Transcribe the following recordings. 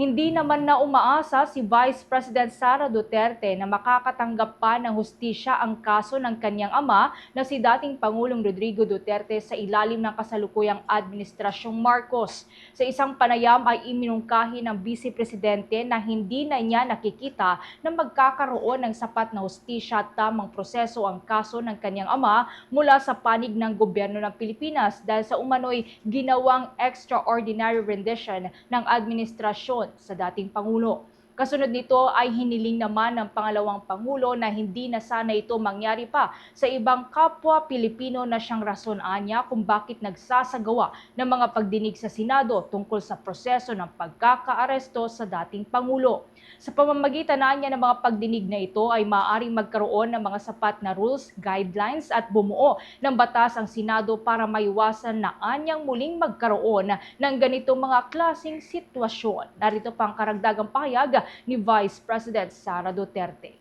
Hindi naman na umaasa si Vice President Sara Duterte na makakatanggap pa ng hustisya ang kaso ng kanyang ama na si dating Pangulong Rodrigo Duterte sa ilalim ng kasalukuyang Administrasyong Marcos. Sa isang panayam ay iminungkahi ng Vice Presidente na hindi na niya nakikita na magkakaroon ng sapat na hustisya at tamang proseso ang kaso ng kanyang ama mula sa panig ng gobyerno ng Pilipinas dahil sa umano'y ginawang extraordinary rendition ng administrasyon sa dating Pangulo. Kasunod nito ay hiniling naman ng pangalawang Pangulo na hindi na sana ito mangyari pa sa ibang kapwa Pilipino na siyang rason anya kung bakit nagsasagawa ng mga pagdinig sa Senado tungkol sa proseso ng pagkakaaresto sa dating Pangulo. Sa pamamagitan na niya ng mga pagdinig na ito ay maaaring magkaroon ng mga sapat na rules, guidelines at bumuo ng batas ang Senado para maiwasan na anyang muling magkaroon ng ganitong mga klasing sitwasyon. Narito pang karagdagang pahayag ni Vice President Sara Duterte.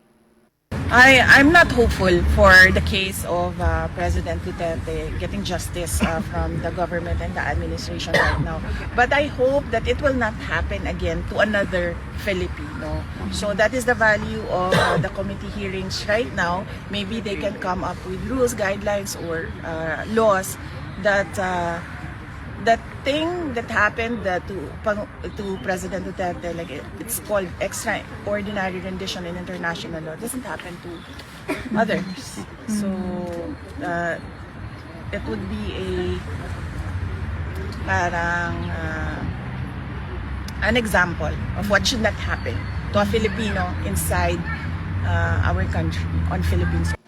I, I'm not hopeful for the case of uh, President Duterte getting justice uh, from the government and the administration right now. But I hope that it will not happen again to another Filipino. So that is the value of uh, the committee hearings right now. Maybe they can come up with rules, guidelines, or uh, laws that uh, that thing that happened uh, to to President Duterte, like it, it's called extraordinary rendition in international law, doesn't happen to others. So uh, it would be a parang uh, an example of what should not happen to a Filipino inside uh, our country on Philippines.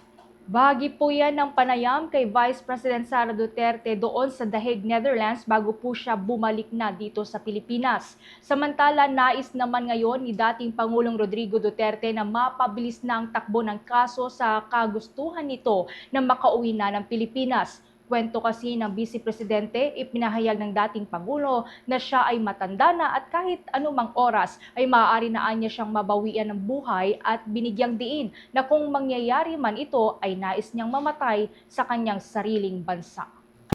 Bahagi po yan ng panayam kay Vice President Sara Duterte doon sa Hague, Netherlands bago po siya bumalik na dito sa Pilipinas. Samantala, nais naman ngayon ni dating Pangulong Rodrigo Duterte na mapabilis na ang takbo ng kaso sa kagustuhan nito na makauwi na ng Pilipinas. Kwento kasi ng Vice Presidente, ipinahayag ng dating Pangulo na siya ay matanda na at kahit anumang oras ay maaari na niya siyang mabawian ng buhay at binigyang diin na kung mangyayari man ito ay nais niyang mamatay sa kanyang sariling bansa.